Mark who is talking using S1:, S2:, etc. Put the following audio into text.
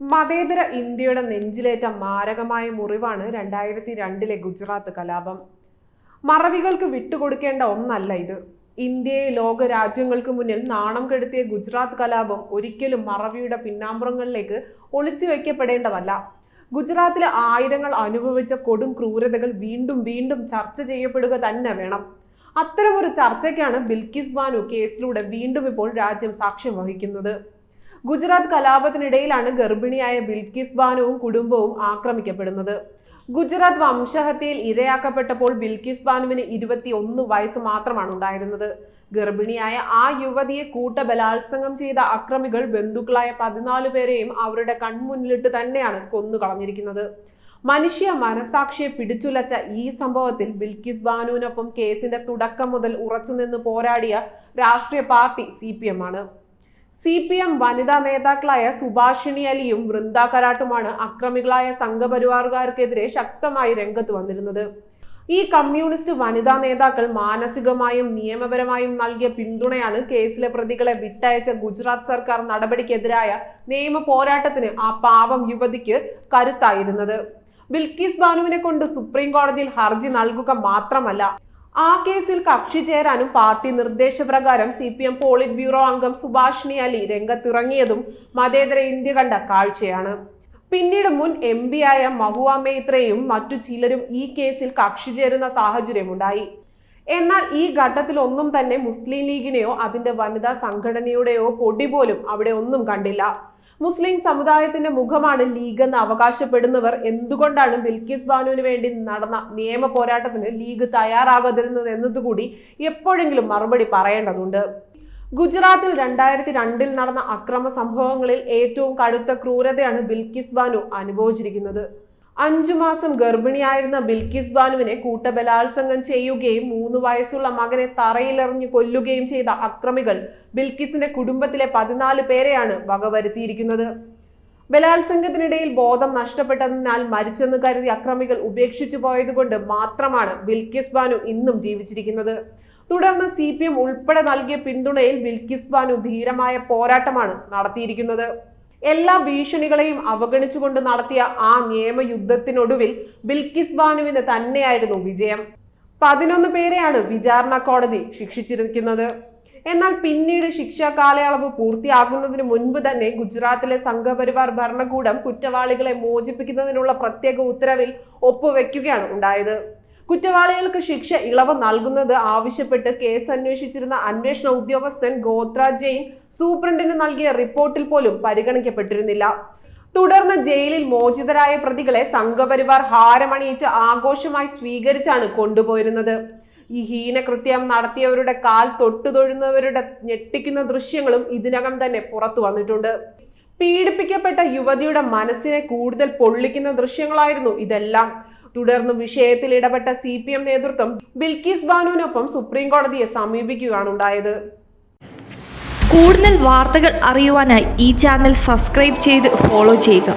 S1: മതേതര ഇന്ത്യയുടെ നെഞ്ചിലേറ്റ മാരകമായ മുറിവാണ് രണ്ടായിരത്തി രണ്ടിലെ ഗുജറാത്ത് കലാപം. മറവികൾക്ക് വിട്ടുകൊടുക്കേണ്ട ഒന്നല്ല ഇത്. ഇന്ത്യയെ ലോക രാജ്യങ്ങൾക്ക് മുന്നിൽ നാണം കെടുത്തിയ ഗുജറാത്ത് കലാപം ഒരിക്കലും മറവിയുടെ പിന്നാമ്പുറങ്ങളിലേക്ക് ഒളിച്ചു വയ്ക്കപ്പെടേണ്ടതല്ല. ഗുജറാത്തിലെ ആയിരങ്ങൾ അനുഭവിച്ച കൊടും ക്രൂരതകൾ വീണ്ടും വീണ്ടും ചർച്ച ചെയ്യപ്പെടുക തന്നെ വേണം. അത്തരമൊരു ചർച്ചയ്ക്കാണ് ബിൽക്കിസ് ബാനു കേസിലൂടെ വീണ്ടും ഇപ്പോൾ രാജ്യം സാക്ഷ്യം വഹിക്കുന്നത്. ഗുജറാത്ത് കലാപത്തിനിടയിലാണ് ഗർഭിണിയായ ബിൽക്കിസ് ബാനുവും കുടുംബവും ആക്രമിക്കപ്പെടുന്നത്. ഗുജറാത്ത് വംശഹത്യയിൽ ഇരയാക്കപ്പെട്ടപ്പോൾ ബിൽക്കിസ് ബാനുവിന് ഇരുപത്തി ഒന്ന് വയസ്സ് മാത്രമാണ് ഉണ്ടായിരുന്നത്. ഗർഭിണിയായ ആ യുവതിയെ കൂട്ട ബലാത്സംഗം ചെയ്ത അക്രമികൾ ബന്ധുക്കളായ പതിനാല് പേരെയും അവരുടെ കൺമുന്നിലിട്ട് തന്നെയാണ് കൊന്നു കളഞ്ഞിരിക്കുന്നത് മനുഷ്യ മനസാക്ഷിയെ പിടിച്ചുലച്ച ഈ സംഭവത്തിൽ ബിൽക്കിസ് ബാനുവിനൊപ്പം കേസിന്റെ തുടക്കം മുതൽ ഉറച്ചുനിന്ന് പോരാടിയ രാഷ്ട്രീയ പാർട്ടി സി ആണ്. സി പി എം വനിതാ നേതാക്കളായ സുഭാഷിണി അലിയും വൃന്ദ കരാട്ടുമാണ് അക്രമികളായ സംഘപരിവാറുകാർക്കെതിരെ ശക്തമായി രംഗത്ത് വന്നിരുന്നത്. ഈ കമ്മ്യൂണിസ്റ്റ് വനിതാ നേതാക്കൾ മാനസികമായും നിയമപരമായും നൽകിയ പിന്തുണയാണ് കേസിലെ പ്രതികളെ വിട്ടയച്ച ഗുജറാത്ത് സർക്കാർ നടപടിക്കെതിരായ നിയമ പോരാട്ടത്തിന് ആ പാവം യുവതിക്ക് കരുത്തായിരുന്നത്. ബിൽക്കിസ് ബാനുവിനെ കൊണ്ട് സുപ്രീം കോടതിയിൽ ഹർജി നൽകുക മാത്രമല്ല ആ കേസിൽ കക്ഷി ചേരാനും പാർട്ടി നിർദ്ദേശപ്രകാരം C P M polit bureau അംഗം സുഭാഷിണി അലി രംഗത്തിറങ്ങിയതും മതേതര ഇന്ത്യ കണ്ട കാഴ്ചയാണ്. പിന്നീട് മുൻ എം പി ആയ മഹുവ മേത്രയും മറ്റു ചിലരും ഈ കേസിൽ കക്ഷി ചേരുന്ന സാഹചര്യമുണ്ടായി. എന്നാൽ ഈ ഘട്ടത്തിൽ ഒന്നും തന്നെ മുസ്ലിം ലീഗിനെയോ അതിന്റെ വനിതാ സംഘടനയുടെയോ പൊടി പോലും അവിടെ ഒന്നും കണ്ടില്ല. മുസ്ലിം സമുദായത്തിന്റെ മുഖമാണ് ലീഗ് എന്ന് അവകാശപ്പെടുന്നവർ എന്തുകൊണ്ടാണ് ബിൽക്കിസ് ബാനുവിന് വേണ്ടി നടന്ന നിയമ പോരാട്ടത്തിന് ലീഗ് തയ്യാറാകാതിരുന്നത് എന്നതുകൂടി എപ്പോഴെങ്കിലും മറുപടി പറയേണ്ടതുണ്ട്. ഗുജറാത്തിൽ രണ്ടായിരത്തി രണ്ടിൽ നടന്ന അക്രമ സംഭവങ്ങളിൽ ഏറ്റവും കടുത്ത ക്രൂരതയാണ് ബിൽക്കിസ് ബാനു അനുഭവിച്ചിരിക്കുന്നത്. അഞ്ചു മാസം ഗർഭിണിയായിരുന്ന ബിൽക്കിസ് ബാനുവിനെ കൂട്ടബലാത്സംഗം ചെയ്യുകയും മൂന്ന് വയസ്സുള്ള മകനെ തറയിലെറിഞ്ഞു കൊല്ലുകയും ചെയ്ത അക്രമികൾ ബിൽക്കിസിന്റെ കുടുംബത്തിലെ പതിനാല് പേരെയാണ് വകവരുത്തിയിരിക്കുന്നത്. ബലാത്സംഗത്തിനിടയിൽ ബോധം നഷ്ടപ്പെട്ടതിനാൽ മരിച്ചെന്ന് കരുതി അക്രമികൾ ഉപേക്ഷിച്ചു പോയതുകൊണ്ട് മാത്രമാണ് ബിൽക്കിസ് ബാനു ഇന്നും ജീവിച്ചിരിക്കുന്നത്. തുടർന്ന് സി പി എം ഉൾപ്പെടെ നൽകിയ പിന്തുണയിൽ ബിൽക്കിസ് ബാനു ധീരമായ പോരാട്ടമാണ് നടത്തിയിരിക്കുന്നത്. എല്ലാ ഭീഷണികളെയും അവഗണിച്ചുകൊണ്ട് നടത്തിയ ആ നിയമയുദ്ധത്തിനൊടുവിൽ ബിൽക്കിസ് ബാനുവിന് തന്നെയായിരുന്നു വിജയം. പതിനൊന്ന് പേരെയാണ് വിചാരണ കോടതി ശിക്ഷിച്ചിരിക്കുന്നത്. എന്നാൽ പിന്നീട് ശിക്ഷാ കാലയളവ് പൂർത്തിയാകുന്നതിന് മുൻപ് തന്നെ ഗുജറാത്തിലെ സംഘപരിവാർ ഭരണകൂടം കുറ്റവാളികളെ മോചിപ്പിക്കുന്നതിനുള്ള പ്രത്യേക ഉത്തരവിൽ ഒപ്പുവെക്കുകയാണ് ഉണ്ടായത്. കുറ്റവാളികൾക്ക് ശിക്ഷ ഇളവ് നൽകുന്നത് ആവശ്യപ്പെട്ട് കേസ് അന്വേഷിച്ചിരുന്ന അന്വേഷണ ഉദ്യോഗസ്ഥൻ ഗോത്ര ജെയിൻ സൂപ്രണ്ടിന് നൽകിയ റിപ്പോർട്ടിൽ പോലും പരിഗണിക്കപ്പെട്ടിരുന്നില്ല. തുടർന്ന് ജയിലിൽ മോചിതരായ പ്രതികളെ സംഘപരിവാർ ഹാരമണിയിച്ച് ആഘോഷമായി സ്വീകരിച്ചാണ് കൊണ്ടുപോയിരുന്നത്. ഈ ഹീനകൃത്യം നടത്തിയവരുടെ കാൽ തൊട്ടുതൊഴുന്നവരുടെ ഞെട്ടിക്കുന്ന ദൃശ്യങ്ങളും ഇതിനകം തന്നെ പുറത്തു വന്നിട്ടുണ്ട്. പീഡിപ്പിക്കപ്പെട്ട യുവതിയുടെ മനസ്സിനെ കൂടുതൽ പൊള്ളിക്കുന്ന ദൃശ്യങ്ങളായിരുന്നു ഇതെല്ലാം. തുടർന്ന് വിഷയത്തിൽ ഇടപെട്ട സി പി എം നേതൃത്വം ബിൽക്കീസ് ബാനുവിനൊപ്പം സുപ്രീം കോടതിയെ സമീപിക്കുകയാണ് ഉണ്ടായത്.
S2: കൂടുതൽ വാർത്തകൾ അറിയുവാനായി ഈ ചാനൽ സബ്സ്ക്രൈബ് ചെയ്ത് ഫോളോ ചെയ്യുക.